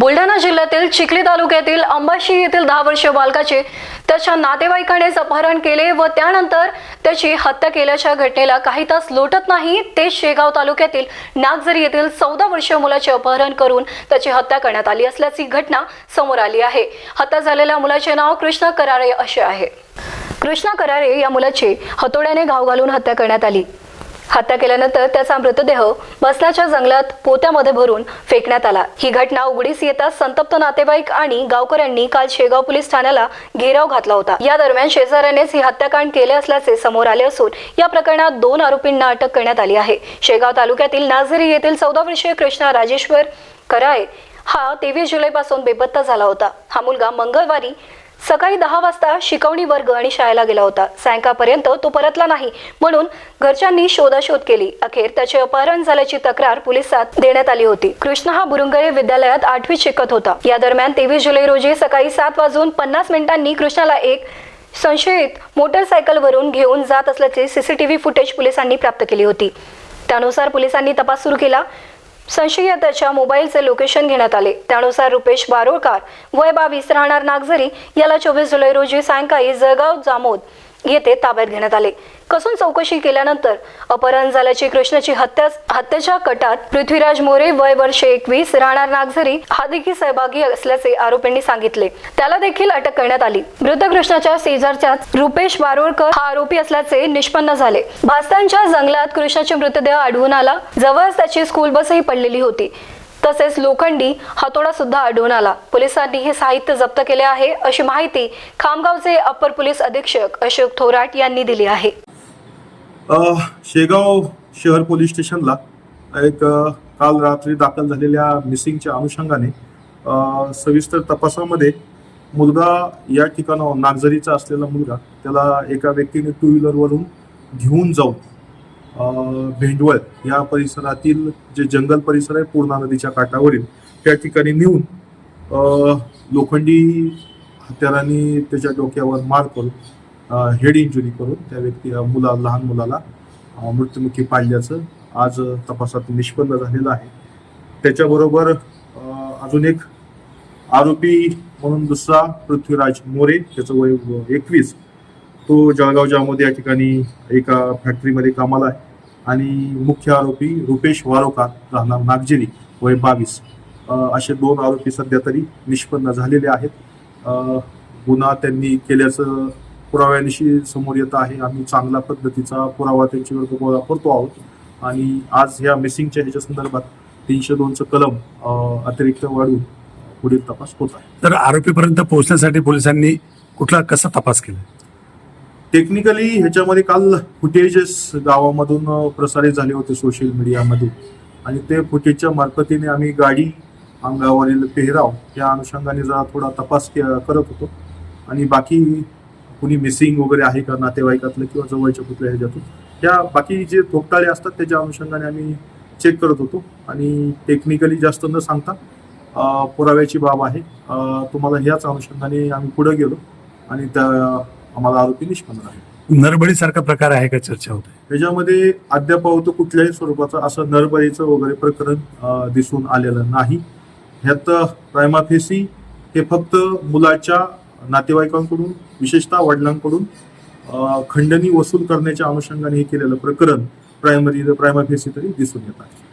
बुलढाणा जिल्ह्यातील चिखली तालुक्यातील अंबाशी येथील दहा वर्षीय बालकाचे त्याच्या नातेवाईकानेच अपहरण केले व त्यानंतर त्याची हत्या केल्याच्या घटनेला काही तास लोटत नाही. ते शेगाव तालुक्यातील नागझरी येथील चौदा वर्षीय मुलाचे अपहरण करून त्याची हत्या करण्यात आली असल्याची घटना समोर आली आहे. हत्या झालेल्या मुलाचे नाव कृष्ण करारे असे आहे. कृष्णा करारे या मुलाची हतोड्याने घाव घालून हत्या करण्यात आली. हत्या केल्यानंतर त्याचा मृतदेह बसण्याच्या जंगलात पोत्यामध्ये भरून फेकण्यात आला. ही घटना उघडीस येताच संतप्त नातेवाईक आणि गावकऱ्यांनी काल शेगाव पोलीस ठाण्याला घेराव घातला होता. या दरम्यान शेजाऱ्यानेच ही हत्याकांड केले असल्याचे समोर आले असून या प्रकरणात दोन आरोपींना अटक करण्यात आली आहे. शेगाव तालुक्यातील नाझरी येथील चौदा वर्षीय कृष्णा राजेश्वर कराळे हा तेवीस जुलैपासून बेपत्ता झाला होता. हा मुलगा मंगळवारी सकाळी दहा वाजता शिकवणी वर्ग आणि शाळेला गेला होता. सायंकाळपर्यंत तो परतला नाही. म्हणून घरच्यांनी शोधाशोध केली. अखेर त्याचे अपहरण झाल्याची तक्रार पोलिसात देण्यात आली होती. कृष्ण हा बुरुंगळे विद्यालयात आठवीत शिकत होता. या दरम्यान तेवीस जुलै रोजी सकाळी सात वाजून पन्नास मिनिटांनी कृष्णाला एक संशयित मोटरसायकलवरून घेऊन जात असल्याचे सीसीटीव्ही फुटेज पोलिसांनी प्राप्त केली होती. त्यानुसार पोलिसांनी तपास सुरू केला. संशयिताच्या मोबाईलचे लोकेशन घेण्यात आले. त्यानुसार रुपेश बारोळकार वय बावीस राहणार नागझरी याला चोवीस जुलै रोजी सायंकाळी जळगाव जामोद येथे ताब्यात घेण्यात आले. कसून चौकशी केल्यानंतर अपहरण झाल्याची कृष्णाची हत्या हत्येच्या कटात पृथ्वीराज मोरे वय वर्ष एकवीस राहणार नागझरी हा देखील सहभागी असल्याचे आरोपींनी सांगितले. त्याला देखील अटक करण्यात आली. मृत कृष्णाच्या शेजारच्या रुपेश बारोळकर हा आरोपी असल्याचे निष्पन्न झाले. भास्तांच्या जंगलात कृष्णाचे मृतदेह आढळून आला. जवळच त्याची स्कूल बसही पडलेली होती. तसेच लोखंडी हातोडा सुद्धा आढळून आला. पोलिसांनी हे साहित्य जप्त केले आहे अशी माहिती खामगावचे अपर पोलीस अधीक्षक अशोक थोराट यांनी दिली आहे. शेगाव शहर पोलीस स्टेशनला एक काल रात्री दाखल झालेल्या मिसिंगच्या अनुषंगाने सविस्तर तपासामध्ये मुलगा या ठिकाणावर नागझरीचा असलेला मुलगा त्याला एका व्यक्तीने टू व्हीलरवरून घेऊन जाऊन भेंडवळ या परिसरातील जे जंगल परिसर आहे पूर्णा नदीच्या काठावरील त्या ठिकाणी नेऊन लोखंडी हत्यारांनी त्याच्या डोक्यावर मार करून हेड इंजुरी करून त्या व्यक्ती मुला लहान मुलाला मृत्युमुखी पाडल्याचं आज तपासात निष्पन्न झालेलं आहे. त्याच्याबरोबर अजून एक आरोपी म्हणून दुसरा पृथ्वीराज मोरे त्याचं वय एकवीस. तो जळगाव जामोद या ठिकाणी एका फॅक्टरीमध्ये कामाला आहे. आणि मुख्य आरोपी रुपेश वारोका राहणार नागजिरी वय बावीस. असे दोन आरोपी सध्या तरी निष्पन्न झालेले आहेत. गुन्हा त्यांनी केल्याचं पुराव्यानिशी समोर येत आहे. आम्ही चांगल्या पद्धतीचा पुरावा त्यांच्यावर गोळा करतो आहोत. आणि आज ह्या मिसिंगच्या ह्याच्या संदर्भात तीनशे दोनचं कलम अतिरिक्त वाढून पुढील तपास होत आहे. तर आरोपीपर्यंत पोहोचण्यासाठी पोलिसांनी कुठला कसा तपास केला? टेक्निकली ह्याच्यामध्ये काल फुटेजेस गावामधून प्रसारित झाले होते सोशल मीडियामध्ये आणि ते फुटेजच्या मार्फतीने आम्ही गाडी अंगावरील पेहराव या अनुषंगाने जरा थोडा तपास के- करत होतो. आणि बाकी कुणी मिसिंग वगैरे आहे का नातेवाईकातलं किंवा जवळच्या कुठल्या ह्याच्यातून त्या बाकी जे थोपटाळे असतात त्याच्या अनुषंगाने आम्ही चेक करत होतो. आणि टेक्निकली जास्त न सांगता पुराव्याची बाब आहे. तुम्हाला ह्याच अनुषंगाने आम्ही पुढे गेलो. आणि त्या आम्हाला आरोपी निष्पन्न आहे नरबळीसारखा प्रकार आहे का चर्चा होते त्याच्यामध्ये अद्याप कुठल्याही स्वरूपाचं असं नरबळीचं वगैरे प्रकरण अ, दिसून आलेलं नाही. ह्यात प्रायमाफेसी हे फक्त मुलाच्या नातेवाईकांकडून विशेषतः वडिलांकडून अ, खंडणी वसूल करण्याच्या अनुषंगाने हे केलेलं प्रकरण प्रायमरी प्रायमाफेसी तरी दिसून येत आहे.